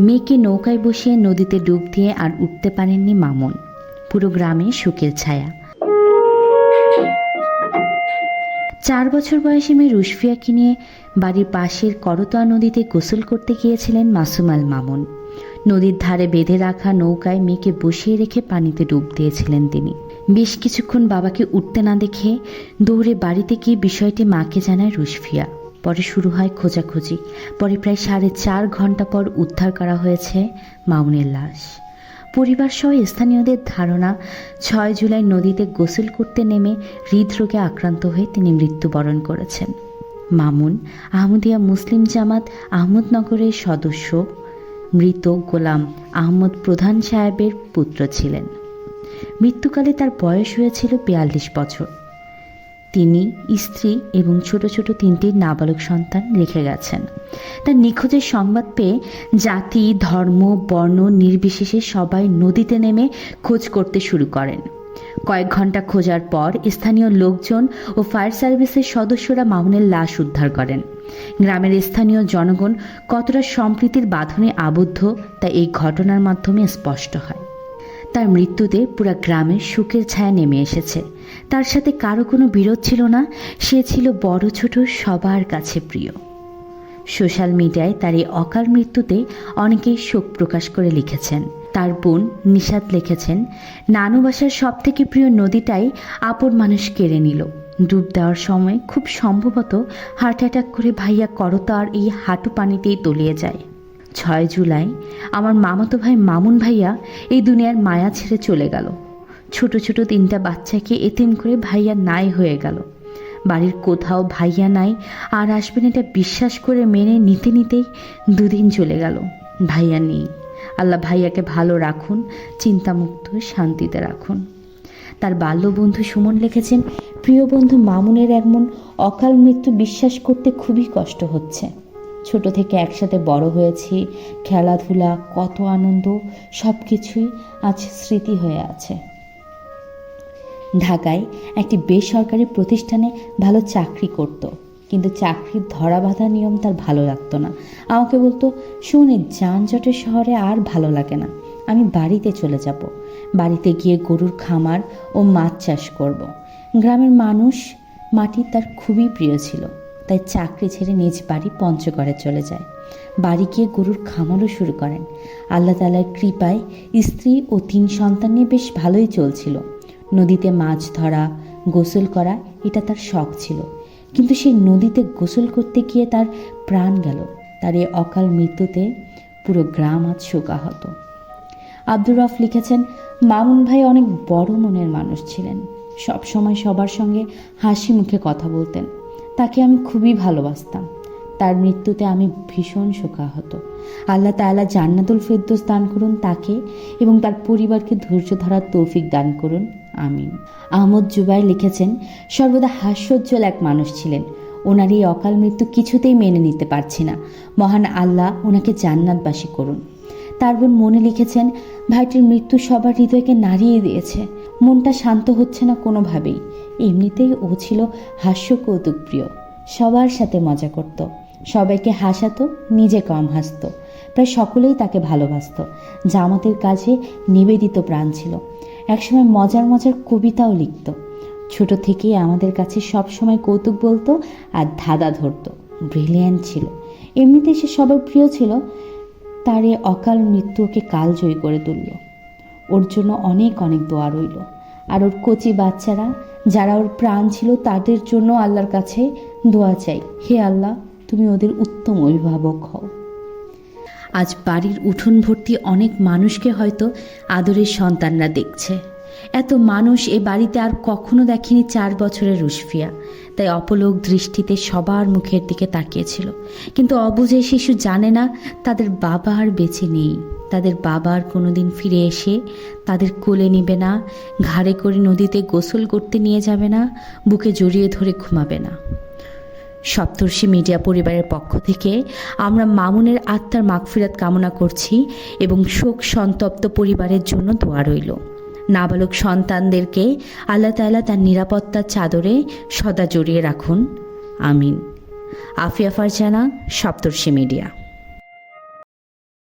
মেয়েকে নৌকায় বসিয়ে নদীতে ডুব দিয়ে আর উঠতে পারেননি মামুন। পুরো গ্রামে সুখের ছায়া। চার বছর বয়সী মেয়ে রুশফিয়াকে নিয়ে বাড়ির পাশের করতোয়া নদীতে গোসল করতে গিয়েছিলেন মাসুম আল মামুন। নদীর ধারে বেঁধে রাখা নৌকায় মেয়েকে বসিয়ে রেখে পানিতে ডুব দিয়েছিলেন তিনি। বেশ কিছুক্ষণ বাবাকে উঠতে না দেখে দৌড়ে বাড়িতে গিয়ে বিষয়টি মাকে জানায় রুশফিয়া। পরে শুরু হয় খোঁজাখুঁজি। পরে প্রায় সাড়ে চার ঘণ্টা পর উদ্ধার করা হয়েছে মামুনের লাশ। পরিবার সহ স্থানীয়দের ধারণা, ছয় জুলাই নদীতে গোসল করতে নেমে হৃদরোগে আক্রান্ত হয়ে তিনি মৃত্যুবরণ করেছেন। মামুন আহমদিয়া মুসলিম জামাত আহমদনগরের সদস্য, মৃত গোলাম আহমদ প্রধান সাহেবের পুত্র ছিলেন। মৃত্যুকালে তার বয়স হয়েছিল বিয়াল্লিশ বছর। তিনি, স্ত্রী এবং ছোট ছোট তিনটি নাবালক সন্তান রেখে গেছেন। তার নিখোঁজের সংবাদ পেয়ে জাতি, ধর্ম, বর্ণ নির্বিশেষে সবাই নদীতে নেমে খোঁজ করতে শুরু করেন। কয়েক ঘণ্টা খোঁজার পর স্থানীয় লোকজন ও ফায়ার সার্ভিসের সদস্যরা মামুনের লাশ উদ্ধার করেন। গ্রামের স্থানীয় জনগণ কতটা সম্প্রীতির বাঁধনে আবদ্ধ তা এই ঘটনার মাধ্যমে স্পষ্ট হয়। তার মৃত্যুতে পুরা গ্রামের সুখের ছায়া নেমে এসেছে। তার সাথে কারও কোনো বিরোধ ছিল না, সে ছিল বড় ছোট, সবার কাছে প্রিয়। সোশ্যাল মিডিয়ায় তার এই অকাল মৃত্যুতে অনেকেই শোক প্রকাশ করে লিখেছেন। তার বোন নিষাদ লিখেছেন, নানু বাসার সব থেকে প্রিয় নদীটাই আপন মানুষ কেড়ে নিল। ডুব দেওয়ার সময় খুব সম্ভবত হার্ট অ্যাটাক করে ভাইয়া করতার এই হাঁটু পানিতেই তলিয়ে যায়। ছয় জুলাই আমার মামাতো ভাই মামুন ভাইয়া এই দুনিয়ার মায়া ছেড়ে চলে গেল। ছোট ছোট তিনটা বাচ্চাকে এতিম করে ভাইয়া নাই হয়ে গেল। বাড়ির কোথাও ভাইয়া নাই, আর আসবেন এটা বিশ্বাস করে মেনে নিতে নিতেই দুদিন চলে গেল। ভাইয়া নেই। আল্লাহ ভাইয়াকে ভালো রাখুন, চিন্তামুক্ত শান্তিতে রাখুন। তার বাল্যবন্ধু সুমন লিখেছেন, প্রিয় বন্ধু, মামুনের এমন অকাল মৃত্যু বিশ্বাস করতে খুবই কষ্ট হচ্ছে। ছোট থেকে একসাথে বড় হয়েছি, খেলাধুলা, কত আনন্দ সব কিছুই আজ স্মৃতি হয়ে আছে। ঢাকায় একটি বেসরকারি প্রতিষ্ঠানে ভালো চাকরি করত, কিন্তু চাকরির ধরা বাঁধা নিয়ম তার ভালো লাগতো না। আমাকে বলতো, শুনে যানজটের শহরে আর ভালো লাগে না, আমি বাড়িতে চলে যাব। বাড়িতে গিয়ে গরুর খামার ও মাছ চাষ করব। গ্রামের মানুষ মাটি তার খুবই প্রিয় ছিল। তাই চাকরি ছেড়ে নিজ বাড়ি পঞ্চগড়ে চলে যায়। বাড়ি গিয়ে গরুর খামারও শুরু করেন। আল্লাহ তালার কৃপায় স্ত্রী ও তিন সন্তান নিয়ে বেশ ভালোই চলছিল। নদীতে মাছ ধরা, গোসল করা, এটা তার শখ ছিল। কিন্তু সেই নদীতে গোসল করতে গিয়ে তার প্রাণ গেল। তার এই অকাল মৃত্যুতে পুরো গ্রাম আজ শোকাহত। আব্দুর রফ লিখেছেন, মামুন ভাই অনেক বড় মনের মানুষ ছিলেন। সব সময় সবার সঙ্গে হাসি মুখে কথা বলতেন। তাকে আমি খুবই ভালোবাসতাম। তার মৃত্যুতে আমি ভীষণ শোকাহত। আল্লাহ তাআলা জান্নাতুল ফেরদৌস দান করুন তাকে এবং তার পরিবারকে ধৈর্য ধরার তৌফিক দান করুন। আমিন। আহমদ জুবাই লিখেছেন, সর্বদা হাস্যোজ্জ্বল এক মানুষ ছিলেন। ওনার এই অকাল মৃত্যু কিছুতেই মেনে নিতে পারছি না। মহান আল্লাহ ওনাকে জান্নাতবাসী করুন। তার বোন মনে লিখেছেন, ভাইটির মৃত্যু সবার হৃদয়কে নাড়িয়ে দিয়েছে। মনটা শান্ত হচ্ছে না কোনোভাবেই। এমনিতেই ও ছিল হাস্য কৌতুক প্রিয় সবার সাথে মজা করত। সবাইকে হাসাতো, নিজে কম হাসতো। প্রায় সকলেই তাকে ভালোবাসত। জামাতের কাজে নিবেদিত প্রাণ ছিল। একসময় মজার মজার কবিতাও লিখত। ছোট থেকেই আমাদের কাছে সব সময় কৌতুক বলতো আর ধাঁধা ধরতো। ব্রিলিয়ান্ট ছিল। এমনিতেই সে সবার প্রিয় ছিল। তার এ অকাল মৃত্যু ওকে কালজয়ী করে তুলল। ওর জন্য অনেক অনেক দোয়া রইল। আর ওর কচি বাচ্চারা যারা ওর প্রাণ ছিল তাদের জন্য আল্লাহর কাছে দোয়া চাই। হে আল্লাহ, তুমি ওদের উত্তম অভিভাবক হও। আজ বাড়ির উঠোন ভর্তি অনেক মানুষকে হয়তো আদরের সন্তানরা দেখছে। এত মানুষ এ বাড়িতে আর কখনো দেখেনি চার বছরের রুশফিয়া। তাই অপলোক দৃষ্টিতে সবার মুখের দিকে তাকিয়েছিল। কিন্তু অবুঝে শিশু জানে না তাদের বাবা আর বেঁচে নেই। তাদের বাবা আর কোনোদিন ফিরে এসে তাদের কোলে নেবে না, ঘাড়ে করে নদীতে গোসল করতে নিয়ে যাবে না, বুকে জড়িয়ে ধরে ঘুমাবে না। সপ্তর্ষি মিডিয়া পরিবারের পক্ষ থেকে আমরা মামুনের আত্মার মাগফিরাত কামনা করছি এবং শোক সন্তপ্ত পরিবারের জন্য দোয়া রইল। নাবালক সন্তানদেরকে আল্লাহ তাআলা তার নিরাপত্তার চাদরে সদা জড়িয়ে রাখুন। আমিন। আফিয়া ফারজানা, সপ্তর্ষি মিডিয়া।